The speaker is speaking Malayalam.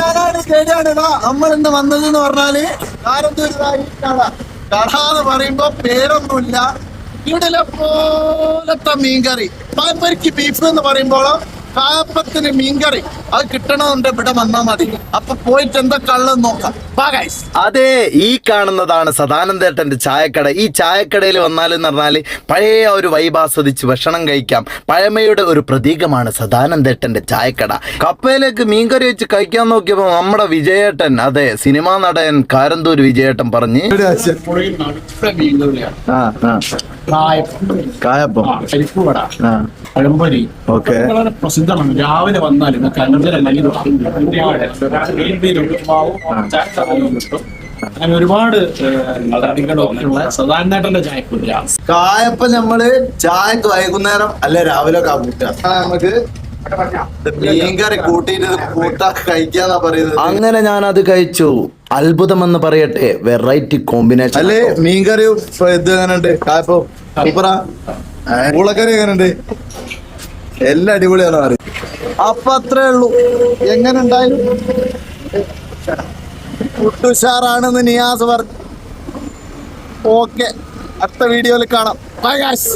ഞാനാണ് കേടാണ് നമ്മളിന്ന് വന്നത് എന്ന് പറഞ്ഞാൽ കട എന്ന് പറയുമ്പോ പേരൊന്നുമില്ല. ഇവിടെ പോലത്തെ മീൻകറി. പാൽപ്പരിക്ക് ബീഫ് എന്ന് പറയുമ്പോൾ കാപ്പത്തിന് മീൻകറി. അത് കിട്ടണമെന്നുണ്ട് ഇവിടെ വന്നാൽ മതി. അപ്പൊ പോയിട്ട് എന്താ കള്ളെന്ന് നോക്കാം. അതെ ഈ കാണുന്നതാണ് സദാനന്ദേട്ടന്റെ ചായക്കട. ഈ ചായക്കടയിൽ വന്നാലെന്ന് പറഞ്ഞാൽ പഴയ ഒരു വൈബ് ആസ്വദിച്ച് ഭക്ഷണം കഴിക്കാം. പഴമയുടെ ഒരു പ്രതീകമാണ് സദാനന്ദേട്ടന്റെ ചായക്കട. കപ്പയിലേക്ക് മീൻകറി വെച്ച് കഴിക്കാൻ നോക്കിയപ്പോൾ നമ്മുടെ വിജയേട്ടൻ അതെ സിനിമാ നടൻ കാരന്തൂർ വിജയേട്ടൻ പറഞ്ഞ് കായപ്പം. പരിപ്പുവട പഴംപൊരി. ഓക്കെ. വളരെ പ്രസിദ്ധമാണ്. രാവിലെ വന്നാൽ അങ്ങനെ ഒരുപാട് കടികളൊക്കെയുള്ള ചായപ്പൊരി കായപ്പം നമ്മൾ ചായക്ക് വൈകുന്നേരം അല്ലെ രാവിലെ കൂട്ടുക. നമുക്ക് മീൻകറി കൂട്ടിയിട്ട് ഇത് കൂട്ടാ കഴിക്കാന്നാ പറയുന്നത്. അങ്ങനെ ഞാൻ അത് കഴിച്ചു. അത്ഭുതമെന്ന് പറയട്ടെ വെറൈറ്റി കോമ്പിനേഷൻ അല്ലേ മീൻകറി ഇത് എങ്ങനെയുണ്ട്? കായപ്പം പൂളക്കറി എങ്ങനെയുണ്ട്? എല്ലാം അടിപൊളിയാണ് പറയും അപ്പൊ അത്രേ ഉള്ളൂ. എങ്ങനെ ഉണ്ടായാലും. ഉഷാറാണെന്ന് നിയാസ് പറഞ്ഞു. ഓക്കെ അടുത്ത വീഡിയോയിൽ കാണാം. Bye guys